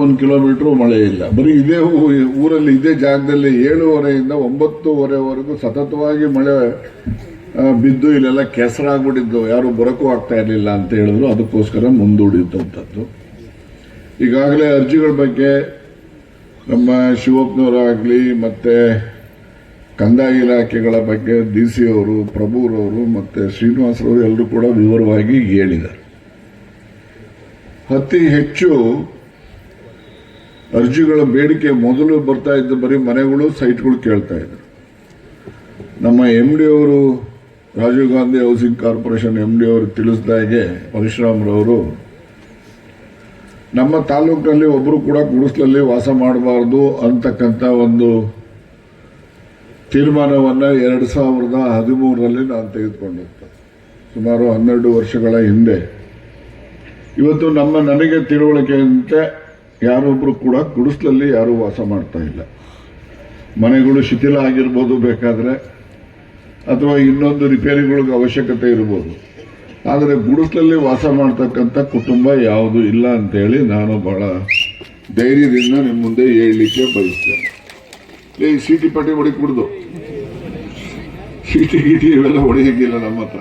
ಒಂದು ಕಿಲೋಮೀಟರ್ ಮಳೆ ಇಲ್ಲ. ಬರೀ ಇದೇ ಊರಲ್ಲಿ ಇದೇ ಜಾಗದಲ್ಲಿ ಏಳುವರೆಯಿಂದ ಒಂಬತ್ತುವರೆವರೆಗೂ ಸತತವಾಗಿ ಮಳೆ ಬಿದ್ದು ಇಲ್ಲೆಲ್ಲ ಕೆಸರಾಗ್ಬಿಟ್ಟಿದ್ದು. ಯಾರು ಬರಕು ಆಗ್ತಾ ಇರಲಿಲ್ಲ ಅಂತ ಹೇಳಿದ್ರು. ಅದಕ್ಕೋಸ್ಕರ ಮುಂದೂಡಿದ್ದಂಥದ್ದು ಈಗಾಗಲೇ ಅರ್ಜಿಗಳ ಬಗ್ಗೆ ನಮ್ಮ ಶಿವಪ್ಪನವರಾಗಲಿ ಮತ್ತೆ ಕಂದಾಯ ಇಲಾಖೆಗಳ ಬಗ್ಗೆ ಡಿ ಸಿ ಅವರು, ಪ್ರಭುರವರು ಮತ್ತೆ ಶ್ರೀನಿವಾಸರವರು ಎಲ್ಲರೂ ಕೂಡ ವಿವರವಾಗಿ ಹೇಳಿದ್ದಾರೆ. ಅತಿ ಹೆಚ್ಚು ಅರ್ಜಿಗಳ ಬೇಡಿಕೆ ಮೊದಲು ಬರ್ತಾ ಇದ್ದ ಬರೀ ಮನೆಗಳು, ಸೈಟ್ಗಳು ಕೇಳ್ತಾ ಇದ್ರು. ನಮ್ಮ ಎಂ ಡಿ ಅವರು, Rajiv Gandhi housing corporation M D ಅವರು ತಿಳಿಸಿದಾಗೆ ಪರಶುರಾಮ್ರವರು ನಮ್ಮ ತಾಲೂಕಿನಲ್ಲಿ ಒಬ್ಬರು ಕೂಡ ಗುಡಿಸ್ಲಲ್ಲಿ ವಾಸ ಮಾಡಬಾರ್ದು ಅಂತಕ್ಕಂಥ ಒಂದು ತೀರ್ಮಾನವನ್ನು ಎರಡು ಸಾವಿರದ ಹದಿಮೂರರಲ್ಲಿ ನಾನು ತೆಗೆದುಕೊಂಡಿದ್ದೆ. ಸುಮಾರು ಹನ್ನೆರಡು ವರ್ಷಗಳ ಹಿಂದೆ. ಇವತ್ತು ನಮ್ಮ ನನಗೆ ತಿಳುವಳಿಕೆಯಂತೆ ಯಾರೊಬ್ಬರು ಕೂಡ ಗುಡಿಸ್ಲಲ್ಲಿ ಯಾರೂ ವಾಸ ಮಾಡ್ತಾ ಇಲ್ಲ. ಮನೆಗಳು ಶಿಥಿಲ ಆಗಿರ್ಬೋದು ಬೇಕಾದರೆ, ಅಥವಾ ಇನ್ನೊಂದು ರಿಪೇರಿಗಳಿಗೆ ಅವಶ್ಯಕತೆ ಇರ್ಬೋದು. ಆದರೆ ಗುಡಿಸ್ಲಲ್ಲಿ ವಾಸ ಮಾಡ್ತಕ್ಕಂಥ ಕುಟುಂಬ ಯಾವುದು ಇಲ್ಲ ಅಂತೇಳಿ ನಾನು ಬಹಳ ಧೈರ್ಯದಿಂದ ನಿಮ್ಮ ಮುಂದೆ ಹೇಳಲಿಕ್ಕೆ ಬಯಸ್ತೇನೆ. ಏ, ಸೀಟಿ ಪಟ್ಟಿ ಹೊಡಿ ಕುಡ್ದು ಸೀಟಿ ಗೀಟಿ ಇವೆಲ್ಲ ಹೊಡೆಯಂಗಿಲ್ಲ ನಮ್ಮ ಹತ್ರ.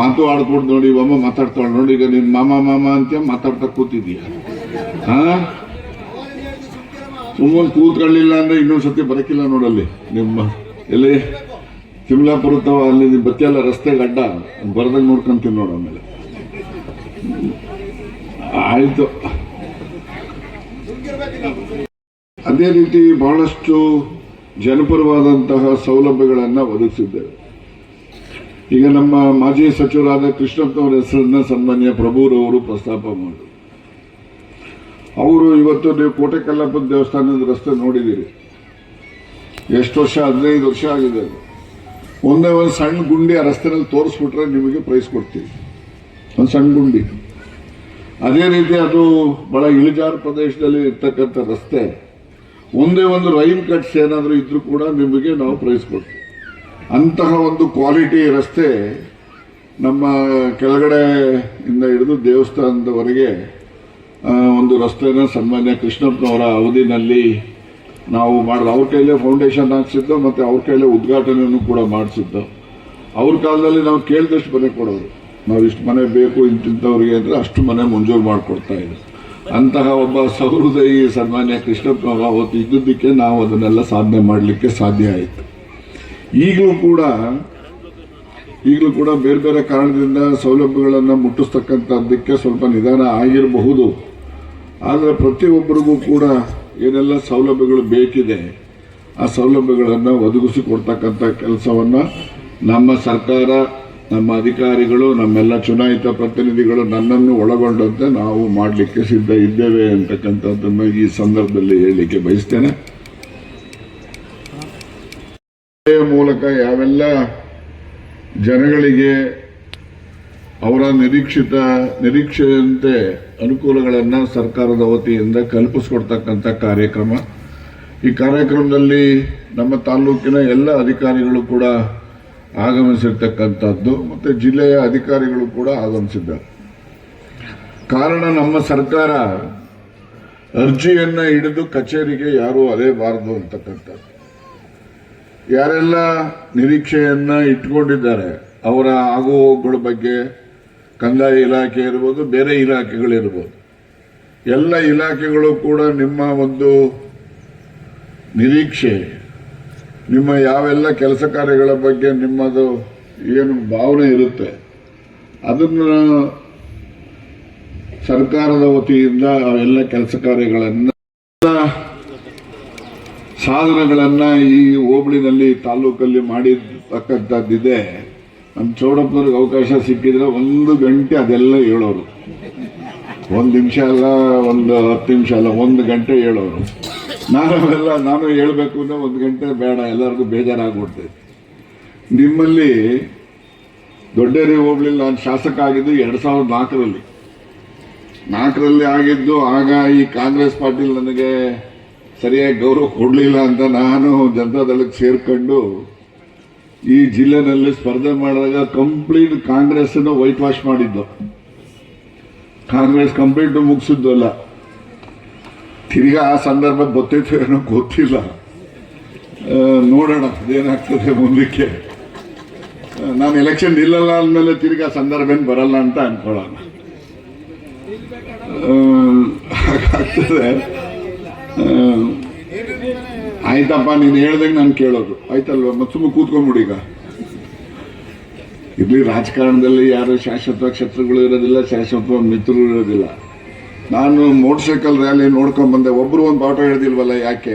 ಮಾತು ಆಡ್ಕೊಡ್ದು ನೋಡಿ, ಒಮ್ಮ ಮಾತಾಡ್ತಾಳೆ ನೋಡಿ, ಈಗ ನಿಮ್ಮ ಮಾಮ ಮಾಮ ಅಂತ ಮಾತಾಡ್ತಾ ಕೂತಿದೀಯ? ಹಾ ಸುಮ್ಮನೆ ಕೂತ್ಕೊಳ್ಳಿಲ್ಲ ಅಂದ್ರೆ ಇನ್ನೊಂದ್ ಸತಿ ಬರಕಿಲ್ಲ ನೋಡಲ್ಲಿ. ನಿಮ್ಮ ಎಲ್ಲಿ? ತಿಮ್ಲಾಪುರ ಅಲ್ಲಿ ಬತ್ತಿಯಲ್ಲ ರಸ್ತೆ ಗಡ್ಡ. ಬರದಂಗ್ ನೋಡ್ಕೊಂತೀನಿ ನೋಡ ಆಮೇಲೆ. ಆಯ್ತು. ಅದೇ ರೀತಿ ಬಹಳಷ್ಟು ಜನಪರವಾದಂತಹ ಸೌಲಭ್ಯಗಳನ್ನು ಒದಗಿಸಿದ್ದೇವೆ. ಈಗ ನಮ್ಮ ಮಾಜಿ ಸಚಿವರಾದ ಕೃಷ್ಣಪ್ಪನವರ ಹೆಸರನ್ನ ಸನ್ಮಾನ್ಯ ಪ್ರಭುರವರು ಪ್ರಸ್ತಾಪ ಮಾಡಿದ್ರು. ಅವರು ಇವತ್ತು ನೀವು ಕೋಟೆ ಕಲ್ಲಪ್ಪನ ದೇವಸ್ಥಾನದ ರಸ್ತೆ ನೋಡಿದ್ದೀರಿ. ಎಷ್ಟು ವರ್ಷ? ಹದಿನೈದು ವರ್ಷ ಆಗಿದೆ ಅದು. ಒಂದೇ ಒಂದು ಸಣ್ಣ ಗುಂಡಿ ಆ ರಸ್ತೆನಲ್ಲಿ ತೋರಿಸ್ಬಿಟ್ರೆ ನಿಮಗೆ ಪ್ರೈಸ್ ಕೊಡ್ತೀವಿ. ಒಂದು ಸಣ್ಣ ಗುಂಡಿ. ಅದೇ ರೀತಿ ಅದು ಬಹಳ ಇಳಿಜಾರು ಪ್ರದೇಶದಲ್ಲಿ ಇರ್ತಕ್ಕಂಥ ರಸ್ತೆ. ಒಂದೇ ಒಂದು ರೈಲ್ ಕಟ್ಸ್ ಏನಾದರೂ ಇದ್ರೂ ಕೂಡ ನಿಮಗೆ ನಾವು ಪ್ರೈಸ್ ಕೊಡ್ತೀವಿ. ಅಂತಹ ಒಂದು ಕ್ವಾಲಿಟಿ ರಸ್ತೆ ನಮ್ಮ ಕೆಳಗಡೆ ಇಂದ ಹಿಡಿದು ದೇವಸ್ಥಾನದವರೆಗೆ ಒಂದು ರಸ್ತೆನ ಸನ್ಮಾನ್ಯ ಕೃಷ್ಣಪ್ಪನವರ ಅವಧಿನಲ್ಲಿ ನಾವು ಮಾಡಿದ ಅವ್ರ ಕೈಲೇ ಫೌಂಡೇಶನ್ ಹಾಕ್ಸಿದ್ದು ಮತ್ತು ಅವ್ರ ಕೈಲೇ ಉದ್ಘಾಟನೆಯನ್ನು ಕೂಡ ಮಾಡಿಸಿದ್ದು. ಅವ್ರ ಕಾಲದಲ್ಲಿ ನಾವು ಕೇಳಿದಷ್ಟು ಮನೆ ಕೊಡೋರು. ನಾವು ಇಷ್ಟು ಮನೆ ಬೇಕು ಇಂತಿಂಥವ್ರಿಗೆ ಅಂದರೆ ಅಷ್ಟು ಮನೆ ಮಂಜೂರು ಮಾಡಿಕೊಡ್ತಾ ಇದ್ರು ಅಂತಹ ಒಬ್ಬ ಸಹೃದಯಿ ಸನ್ಮಾನ್ಯ ಕೃಷ್ಣಪ್ಪನವರ ಅವತ್ತು ಇದ್ದುದಕ್ಕೆ ನಾವು ಅದನ್ನೆಲ್ಲ ಸಾಧನೆ ಮಾಡಲಿಕ್ಕೆ ಸಾಧ್ಯ ಆಯಿತು. ಈಗಲೂ ಕೂಡ ಈಗಲೂ ಕೂಡ ಬೇರೆ ಬೇರೆ ಕಾರಣದಿಂದ ಸೌಲಭ್ಯಗಳನ್ನು ಮುಟ್ಟಿಸ್ತಕ್ಕಂಥದ್ದಕ್ಕೆ ಸ್ವಲ್ಪ ನಿಧಾನ ಆಗಿರಬಹುದು. ಆದರೆ ಪ್ರತಿಯೊಬ್ಬರಿಗೂ ಕೂಡ ಏನೆಲ್ಲ ಸೌಲಭ್ಯಗಳು ಬೇಕಿದೆ, ಆ ಸೌಲಭ್ಯಗಳನ್ನು ಒದಗಿಸಿಕೊಡ್ತಕ್ಕಂಥ ಕೆಲಸವನ್ನು ನಮ್ಮ ಸರ್ಕಾರ, ನಮ್ಮ ಅಧಿಕಾರಿಗಳು, ನಮ್ಮೆಲ್ಲ ಚುನಾಯಿತ ಪ್ರತಿನಿಧಿಗಳು ನನ್ನನ್ನು ಒಳಗೊಂಡಂತೆ ನಾವು ಮಾಡಲಿಕ್ಕೆ ಸಿದ್ಧ ಇದ್ದೇವೆ ಅಂತಕ್ಕಂಥದ್ದನ್ನು ಈ ಸಂದರ್ಭದಲ್ಲಿ ಹೇಳಲಿಕ್ಕೆ ಬಯಸ್ತೇನೆ. ಮೂಲಕ ಯಾವೆಲ್ಲ ಜನಗಳಿಗೆ ಅವರ ನಿರೀಕ್ಷಿತ ನಿರೀಕ್ಷೆಯಂತೆ ಅನುಕೂಲಗಳನ್ನು ಸರ್ಕಾರದ ವತಿಯಿಂದ ಕಲ್ಪಿಸ್ಕೊಡ್ತಕ್ಕಂಥ ಕಾರ್ಯಕ್ರಮ. ಈ ಕಾರ್ಯಕ್ರಮದಲ್ಲಿ ನಮ್ಮ ತಾಲೂಕಿನ ಎಲ್ಲ ಅಧಿಕಾರಿಗಳು ಕೂಡ ಆಗಮಿಸಿರ್ತಕ್ಕಂಥದ್ದು ಮತ್ತು ಜಿಲ್ಲೆಯ ಅಧಿಕಾರಿಗಳು ಕೂಡ ಆಗಮಿಸಿದ್ದಾರೆ. ಕಾರಣ ನಮ್ಮ ಸರ್ಕಾರ ಅರ್ಜಿಯನ್ನು ಹಿಡಿದು ಕಚೇರಿಗೆ ಯಾರೂ ಬಾರದು ಅಂತಕ್ಕಂಥದ್ದು. ಯಾರೆಲ್ಲ ನಿರೀಕ್ಷೆಯನ್ನು ಇಟ್ಕೊಂಡಿದ್ದಾರೆ ಅವರ ಆಗುಹೋಗುಗಳ ಬಗ್ಗೆ ಕಂದಾಯ ಇಲಾಖೆ ಇರ್ಬೋದು, ಬೇರೆ ಇಲಾಖೆಗಳಿರ್ಬೋದು. ಎಲ್ಲ ಇಲಾಖೆಗಳು ಕೂಡ ನಿಮ್ಮ ಒಂದು ನಿರೀಕ್ಷೆ, ನಿಮ್ಮ ಯಾವೆಲ್ಲ ಕೆಲಸ ಕಾರ್ಯಗಳ ಬಗ್ಗೆ ನಿಮ್ಮದು ಏನು ಭಾವನೆ ಇರುತ್ತೆ, ಅದನ್ನು ಸರ್ಕಾರದ ವತಿಯಿಂದ ಆ ಎಲ್ಲ ಕೆಲಸ ಕಾರ್ಯಗಳನ್ನು, ಸಾಧನಗಳನ್ನ ಈ ಹೋಬಳಿನಲ್ಲಿ ತಾಲೂಕಲ್ಲಿ ಮಾಡಿರ್ತಕ್ಕಂಥದ್ದಿದೆ. ನಮ್ಮ ಚೌಡಪ್ಪನವ್ರಿಗೆ ಅವಕಾಶ ಸಿಕ್ಕಿದ್ರೆ ಒಂದು ಗಂಟೆ ಅದೆಲ್ಲ ಹೇಳೋರು. ಒಂದು ನಿಮಿಷ ಅಲ್ಲ, ಒಂದು ಹತ್ತು ನಿಮಿಷ ಅಲ್ಲ, ಒಂದು ಗಂಟೆ ಹೇಳೋರು. ನಾನು ಅವೆಲ್ಲ ನಾನು ಹೇಳಬೇಕು ಅಂದರೆ ಒಂದು ಗಂಟೆ ಬೇಡ, ಎಲ್ಲರಿಗೂ ಬೇಜಾರಾಗ್ಬಿಡ್ತೈತೆ ನಿಮ್ಮಲ್ಲಿ ದೊಡ್ಡೇರಿ ಹೋಗ್ಲಿಲ್ಲ, ನಾನು ಶಾಸಕ ಆಗಿದ್ದು ಎರಡು ಸಾವಿರದ ನಾಲ್ಕರಲ್ಲಿ. ನಾಲ್ಕರಲ್ಲಿ ಆಗಿದ್ದು ಆಗ ಈ ಕಾಂಗ್ರೆಸ್ ಪಾರ್ಟಿ ನನಗೆ ಸರಿಯಾಗಿ ಗೌರವ ಕೊಡಲಿಲ್ಲ ಅಂತ ನಾನು ಜನತಾದಳಕ್ಕೆ ಸೇರ್ಕೊಂಡು ಈ ಜಿಲ್ಲೆನಲ್ಲಿ ಸ್ಪರ್ಧೆ ಮಾಡಿದಾಗ ಕಂಪ್ಲೀಟ್ ಕಾಂಗ್ರೆಸ್ ವೈಟ್ ವಾಶ್ ಮಾಡಿದ್ದು. ಕಾಂಗ್ರೆಸ್ ಕಂಪ್ಲೀಟ್ ಮುಗಿಸಿದ್ದು ಅಲ್ಲ ತಿರ್ಗಾ ಆ ಸಂದರ್ಭ ಗೊತ್ತಿತ್ತು ಏನೋ ಗೊತ್ತಿಲ್ಲ. ನೋಡೋಣ ಏನಾಗ್ತದೆ ಮುಂದಕ್ಕೆ. ನಾನು ಎಲೆಕ್ಷನ್ ಇಲ್ಲಲ್ಲ ಅಂದಮೇಲೆ ತಿರ್ಗಾ ಸಂದರ್ಭ ಏನು ಬರಲ್ಲ ಅಂತ ಅನ್ಕೊಳ್ಳೋಣ. ಹಾಗಾಗ್ತದೆ. ಆಯ್ತಪ್ಪ, ನೀನು ಹೇಳ್ದಂಗೆ ನಾನು ಕೇಳೋದು. ಆಯ್ತಲ್ವ? ಮತ್ತೆ ಸುಮ್ಮನೆ ಕೂತ್ಕೊಂಡ್ಬಿಡಿ ಈಗ. ಇಲ್ಲಿ ರಾಜಕಾರಣದಲ್ಲಿ ಯಾರು ಶಾಶ್ವತ ಶತ್ರುಗಳು ಇರೋದಿಲ್ಲ, ಶಾಶ್ವತ ಮಿತ್ರರು ಇರೋದಿಲ್ಲ. ನಾನು ಮೋಟರ್ ಸೈಕಲ್ ರ್ಯಾಲಿ ನೋಡ್ಕೊಂಡ್ ಬಂದೆ. ಒಬ್ರು ಒಂದು ಪಾಠ ಹೇಳ್ದಿಲ್ವಲ್ಲ ಯಾಕೆ?